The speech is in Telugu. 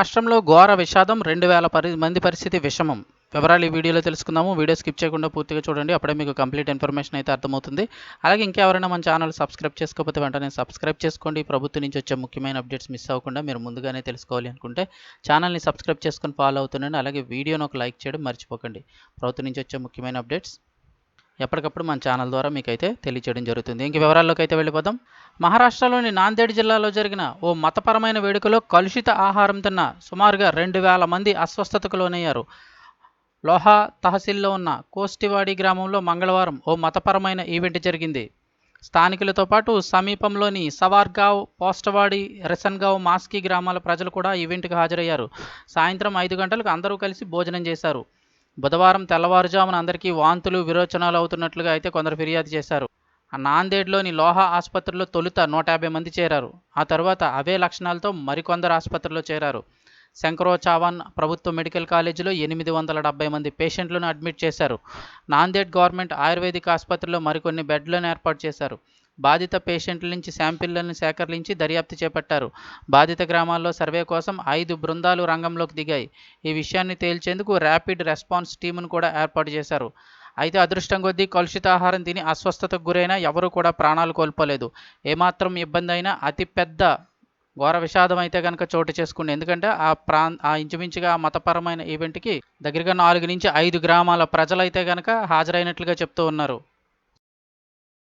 రాష్ట్రంలో ఘోర విషాదం రెండు వేల పరి మంది పరిస్థితి విషమం. వివరాలు ఈ వీడియోలో తెలుసుకుందాము. వీడియో స్కిప్ చేయకుండా పూర్తిగా చూడండి. అప్పుడే మీకు కంప్లీట్ ఇన్ఫర్మేషన్ అయితే అర్థమవుతుంది. అలాగే ఇంకెవరైనా మన ఛానల్ సబ్స్క్రైబ్ చేసుకోకపోతే వెంటనే సబ్స్క్రైబ్ చేసుకోండి. ప్రభుత్వం నుంచి వచ్చే ముఖ్యమైన అప్డేట్స్ మిస్ అవ్వకుండా మీరు ముందుగానే తెలుసుకోవాలి అనుకుంటే ఛానల్ని సబ్స్క్రైబ్ చేసుకొని ఫాలో అవుతుండండి. అలాగే వీడియోని ఒక లైక్ చేయడం మర్చిపోకండి. ప్రభుత్వం నుంచి వచ్చే ముఖ్యమైన అప్డేట్స్ ఎప్పటికప్పుడు మన ఛానల్ ద్వారా మీకు అయితే తెలియచేయడం జరుగుతుంది. ఇంక వివరాల్లోకి అయితే వెళ్ళిపోదాం. మహారాష్ట్రలోని నాందేడ్ జిల్లాలో జరిగిన ఓ మతపరమైన వేడుకలో కలుషిత ఆహారం తిన్న సుమారుగా రెండు వేల మంది అస్వస్థతకు లోనయ్యారు. లోహా తహసీల్లో ఉన్న కోస్టివాడి గ్రామంలో మంగళవారం ఓ మతపరమైన ఈవెంట్ జరిగింది. స్థానికులతో పాటు సమీపంలోని సవార్గావ్ పోస్టవాడి రెసన్గావ్ మాస్కీ గ్రామాల ప్రజలు కూడా ఈవెంట్కి హాజరయ్యారు. సాయంత్రం ఐదు గంటలకు అందరూ కలిసి భోజనం చేశారు. బుధవారం తెల్లవారుజామున అందరికీ వాంతులు విరోచనాలు అవుతున్నట్లుగా అయితే కొందరు ఫిర్యాదు చేశారు. ఆ నాందేడ్లోని లోహా ఆసుపత్రిలో తొలుత నూట యాభై మంది చేరారు. ఆ తర్వాత అవే లక్షణాలతో మరికొందరు ఆసుపత్రిలో చేరారు. శంకరో చావన్ ప్రభుత్వ మెడికల్ కాలేజీలో ఎనిమిది వందల డెబ్బై మంది పేషెంట్లను అడ్మిట్ చేశారు. నాందేడ్ గవర్నమెంట్ ఆయుర్వేదిక్ ఆసుపత్రిలో మరికొన్ని బెడ్లను ఏర్పాటు చేశారు. బాధిత పేషెంట్ల నుంచి శాంపిళ్ళను సేకరించి దర్యాప్తు చేపట్టారు. బాధిత గ్రామాల్లో సర్వే కోసం ఐదు బృందాలు రంగంలోకి దిగాయి. ఈ విషయాన్ని తేల్చేందుకు ర్యాపిడ్ రెస్పాన్స్ టీమును కూడా ఏర్పాటు చేశారు. అయితే అదృష్టం కొద్దీ కలుషితాహారం తిని అస్వస్థతకు గురైన ఎవరూ కూడా ప్రాణాలు కోల్పోలేదు. ఏమాత్రం ఇబ్బంది అయినా అతిపెద్ద ఘోర విషాదం అయితే కనుక చోటు చేసుకుంది. ఎందుకంటే ఆ ప్రాం ఆ ఇంచుమించుగా ఆ మతపరమైన ఈవెంట్కి దగ్గరగా నాలుగు నుంచి ఐదు గ్రామాల ప్రజలైతే కనుక హాజరైనట్లుగా చెప్తూ ఉన్నారు.